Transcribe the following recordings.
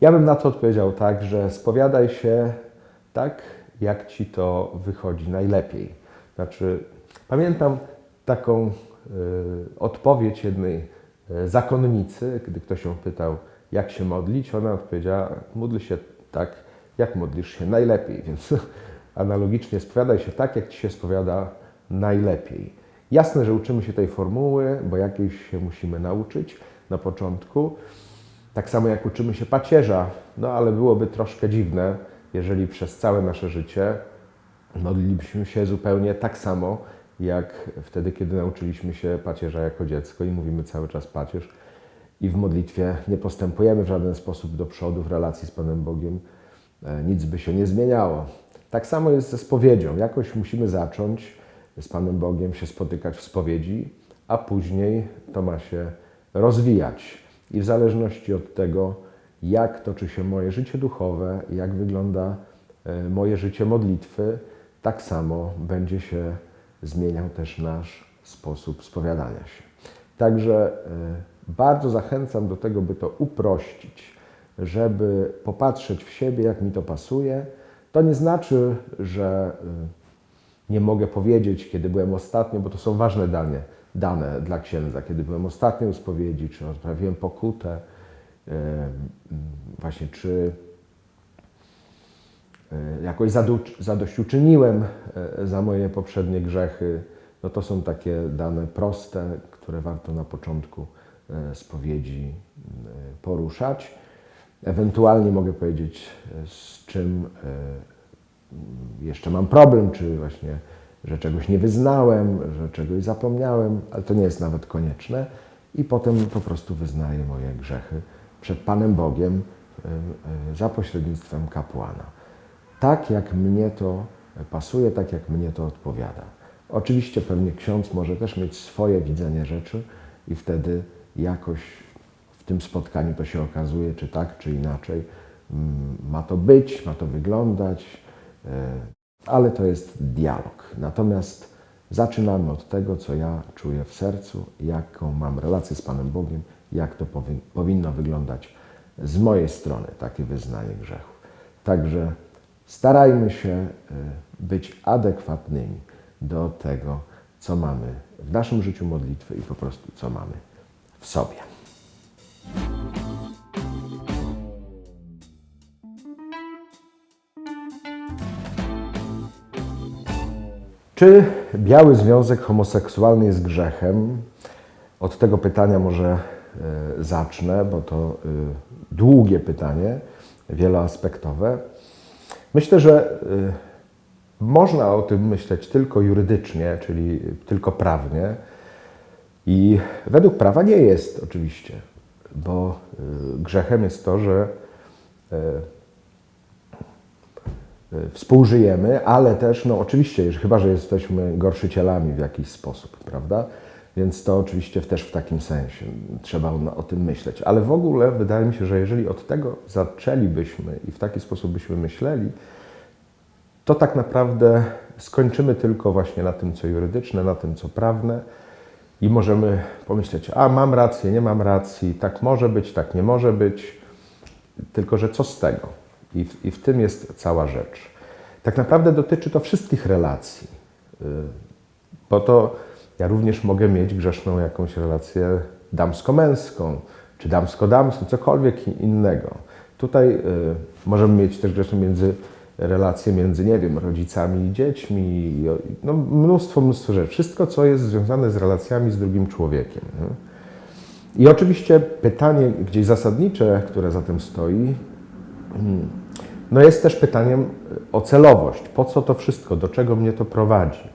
Ja bym na to odpowiedział tak, że spowiadaj się tak, jak ci to wychodzi najlepiej. Znaczy, pamiętam taką y, odpowiedź jednej y, zakonnicy, gdy ktoś ją pytał, jak się modlić, ona odpowiedziała, módl się tak, jak modlisz się najlepiej. Więc analogicznie spowiadaj się tak, jak ci się spowiada najlepiej. Jasne, że uczymy się tej formuły, bo jakiejś się musimy nauczyć na początku. Tak samo jak uczymy się pacierza, no ale byłoby troszkę dziwne, jeżeli przez całe nasze życie modlilibyśmy się zupełnie tak samo, jak wtedy, kiedy nauczyliśmy się pacierza jako dziecko i mówimy cały czas pacierz i w modlitwie nie postępujemy w żaden sposób do przodu w relacji z Panem Bogiem, e, nic by się nie zmieniało. Tak samo jest ze spowiedzią. Jakoś musimy zacząć z Panem Bogiem się spotykać w spowiedzi, a później to ma się rozwijać. I w zależności od tego, jak toczy się moje życie duchowe, jak wygląda e, moje życie modlitwy, tak samo będzie się zmieniał też nasz sposób spowiadania się. Także e, bardzo zachęcam do tego, by to uprościć, żeby popatrzeć w siebie, jak mi to pasuje. To nie znaczy, że e, nie mogę powiedzieć, kiedy byłem ostatnio, bo to są ważne dane, dane dla księdza, kiedy byłem ostatnio u spowiedzi, czy odprawiłem pokutę, właśnie czy e, jakoś zadośćuczyniłem e, za moje poprzednie grzechy. No to są takie dane proste, które warto na początku e, spowiedzi poruszać. Ewentualnie mogę powiedzieć, z czym jeszcze mam problem, czy właśnie, że czegoś nie wyznałem, że czegoś zapomniałem, ale to nie jest nawet konieczne. I potem po prostu wyznaję moje grzechy przed Panem Bogiem y, y, za pośrednictwem kapłana. Tak jak mnie to pasuje, tak jak mnie to odpowiada. Oczywiście pewnie ksiądz może też mieć swoje widzenie rzeczy i wtedy jakoś w tym spotkaniu to się okazuje, czy tak, czy inaczej. Mm, Ma to być, ma to wyglądać, y, ale to jest dialog. Natomiast zaczynamy od tego, co ja czuję w sercu, jaką mam relację z Panem Bogiem, jak to powi- powinno wyglądać z mojej strony, takie wyznanie grzechów. Także starajmy się y, być adekwatnymi do tego, co mamy w naszym życiu modlitwy i po prostu co mamy w sobie. Czy biały związek homoseksualny jest grzechem? Od tego pytania może e, zacznę, bo to e, długie pytanie, wieloaspektowe. Myślę, że e, można o tym myśleć tylko jurydycznie, czyli tylko prawnie. I według prawa nie jest oczywiście, bo grzechem jest to, że współżyjemy, ale też, no oczywiście, chyba, że jesteśmy gorszycielami w jakiś sposób, prawda? Więc to oczywiście też w takim sensie trzeba o tym myśleć. Ale w ogóle wydaje mi się, że jeżeli od tego zaczęlibyśmy i w taki sposób byśmy myśleli, to tak naprawdę skończymy tylko właśnie na tym, co jurydyczne, na tym, co prawne i możemy pomyśleć, a mam rację, nie mam racji, tak może być, tak nie może być, tylko że co z tego? I w, i w tym jest cała rzecz. Tak naprawdę dotyczy to wszystkich relacji, Y, bo to ja również mogę mieć grzeszną jakąś relację damsko-męską, czy damsko-damską, cokolwiek innego. Tutaj y, możemy mieć też grzeszną między relacje między, nie wiem, rodzicami i dziećmi, no, mnóstwo, mnóstwo rzeczy. Wszystko, co jest związane z relacjami z drugim człowiekiem. nie? I oczywiście pytanie gdzieś zasadnicze, które za tym stoi, mm, no jest też pytaniem o celowość. Po co to wszystko? Do czego mnie to prowadzi?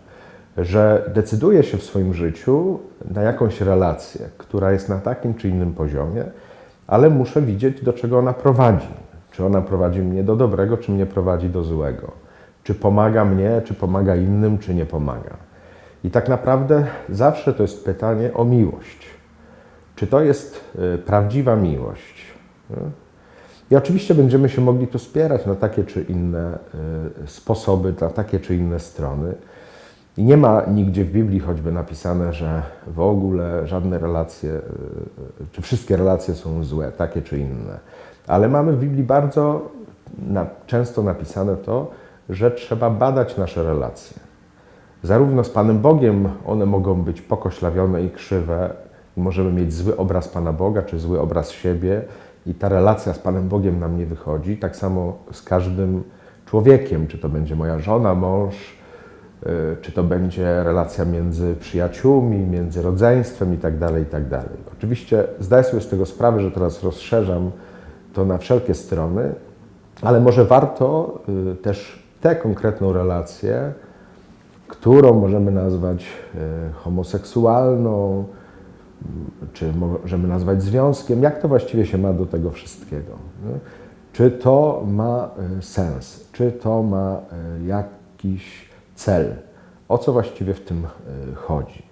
Że decyduję się w swoim życiu na jakąś relację, która jest na takim czy innym poziomie, ale muszę widzieć, do czego ona prowadzi. Czy ona prowadzi mnie do dobrego, czy mnie prowadzi do złego? Czy pomaga mnie, czy pomaga innym, czy nie pomaga? I tak naprawdę zawsze to jest pytanie o miłość. Czy to jest y, prawdziwa miłość? I oczywiście będziemy się mogli tu spierać na takie czy inne y, sposoby, na takie czy inne strony. I nie ma nigdzie w Biblii choćby napisane, że w ogóle żadne relacje, y, czy wszystkie relacje są złe, takie czy inne. Ale mamy w Biblii bardzo na, często napisane to, że trzeba badać nasze relacje. Zarówno z Panem Bogiem one mogą być pokoślawione i krzywe, możemy mieć zły obraz Pana Boga, czy zły obraz siebie, i ta relacja z Panem Bogiem nam nie wychodzi. Tak samo z każdym człowiekiem, czy to będzie moja żona, mąż, y, czy to będzie relacja między przyjaciółmi, między rodzeństwem itd., itd. Oczywiście zdaję sobie z tego sprawę, że teraz rozszerzam to na wszelkie strony, ale może warto y, też tę konkretną relację, którą możemy nazwać y, homoseksualną, czy możemy nazwać związkiem, jak to właściwie się ma do tego wszystkiego. Czy to ma y, sens, czy to ma y, jakiś cel, o co właściwie w tym y, chodzi.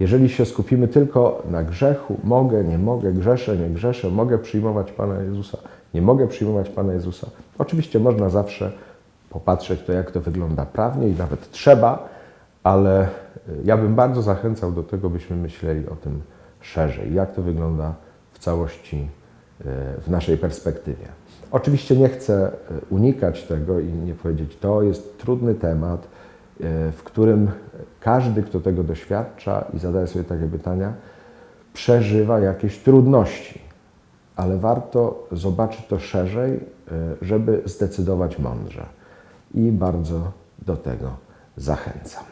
Jeżeli się skupimy tylko na grzechu, mogę, nie mogę, grzeszę, nie grzeszę, mogę przyjmować Pana Jezusa, nie mogę przyjmować Pana Jezusa. Oczywiście można zawsze popatrzeć to, jak to wygląda prawnie i nawet trzeba, ale ja bym bardzo zachęcał do tego, byśmy myśleli o tym szerzej, jak to wygląda w całości w naszej perspektywie. Oczywiście nie chcę unikać tego i nie powiedzieć, to jest trudny temat, w którym każdy, kto tego doświadcza i zadaje sobie takie pytania, przeżywa jakieś trudności, ale warto zobaczyć to szerzej, żeby zdecydować mądrze. I bardzo do tego zachęcam.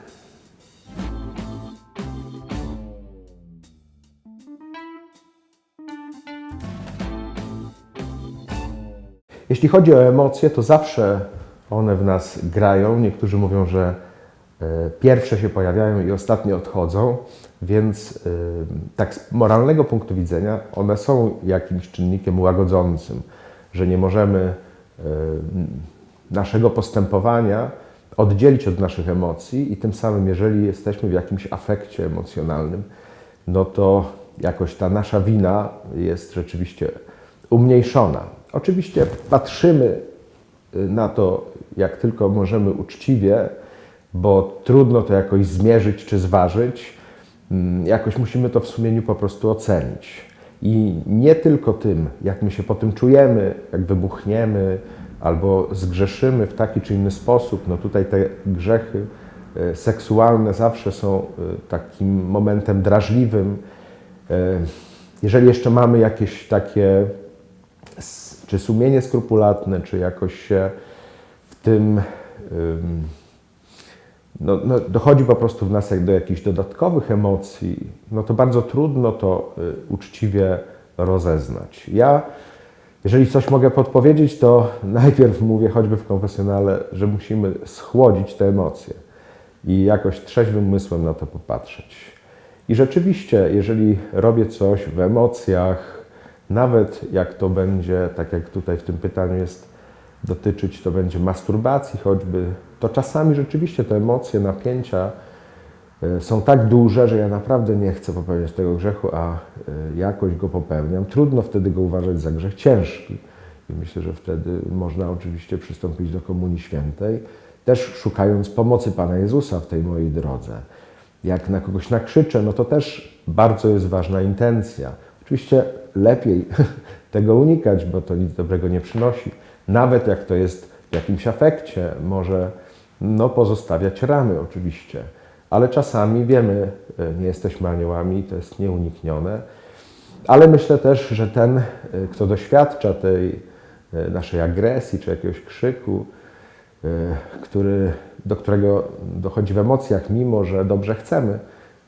Jeśli chodzi o emocje, to zawsze one w nas grają. Niektórzy mówią, że e, pierwsze się pojawiają i ostatnie odchodzą, więc e, tak z moralnego punktu widzenia one są jakimś czynnikiem łagodzącym, że nie możemy e, naszego postępowania oddzielić od naszych emocji i tym samym, jeżeli jesteśmy w jakimś afekcie emocjonalnym, no to jakoś ta nasza wina jest rzeczywiście umniejszona. Oczywiście patrzymy y, na to, jak tylko możemy uczciwie, bo trudno to jakoś zmierzyć czy zważyć. Mm, jakoś musimy to w sumieniu po prostu ocenić. I nie tylko tym, jak my się po tym czujemy, jak wybuchniemy albo zgrzeszymy w taki czy inny sposób. No tutaj te grzechy y, seksualne zawsze są y, takim momentem drażliwym. Jeżeli jeszcze mamy jakieś takie czy sumienie skrupulatne, czy jakoś się w tym no, no, dochodzi po prostu w nas do jakichś dodatkowych emocji, no to bardzo trudno to y, uczciwie rozeznać. Ja, jeżeli coś mogę podpowiedzieć, to najpierw mówię choćby w konfesjonale, że musimy schłodzić te emocje i jakoś trzeźwym umysłem na to popatrzeć. I rzeczywiście, jeżeli robię coś w emocjach, nawet jak to będzie, tak jak tutaj w tym pytaniu jest, dotyczyć to będzie masturbacji choćby, to czasami rzeczywiście te emocje, napięcia e, są tak duże, że ja naprawdę nie chcę popełniać tego grzechu, a e, jakoś go popełniam. Trudno wtedy go uważać za grzech ciężki. I myślę, że wtedy można oczywiście przystąpić do Komunii Świętej, też szukając pomocy Pana Jezusa w tej mojej drodze. Jak na kogoś nakrzyczę, no to też bardzo jest ważna intencja. Oczywiście lepiej tego unikać, bo to nic dobrego nie przynosi. Nawet jak to jest w jakimś afekcie, może no, pozostawiać ramy oczywiście. Ale czasami wiemy, e, nie jesteśmy aniołami, to jest nieuniknione. Ale myślę też, że ten, e, kto doświadcza tej e, naszej agresji czy jakiegoś krzyku, który, do którego dochodzi w emocjach, mimo że dobrze chcemy,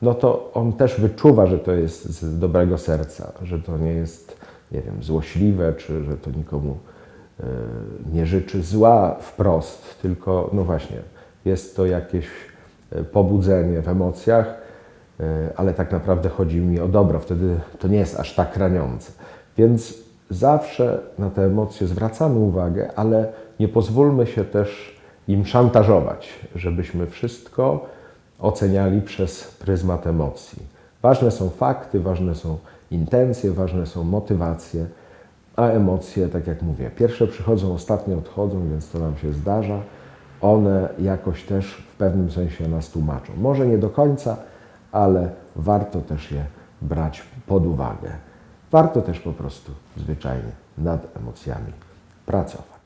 no to on też wyczuwa, że to jest z dobrego serca, że to nie jest, nie wiem, złośliwe, czy że to nikomu e, nie życzy zła wprost, tylko, no właśnie, jest to jakieś e, pobudzenie w emocjach, e, ale tak naprawdę chodzi mi o dobro, wtedy to nie jest aż tak raniące. Więc zawsze na te emocje zwracamy uwagę, ale nie pozwólmy się też im szantażować, żebyśmy wszystko oceniali przez pryzmat emocji. Ważne są fakty, ważne są intencje, ważne są motywacje, a emocje, tak jak mówię, pierwsze przychodzą, ostatnie odchodzą, więc to nam się zdarza. one jakoś też w pewnym sensie nas tłumaczą. Może nie do końca, ale warto też je brać pod uwagę. Warto też po prostu zwyczajnie nad emocjami pracować.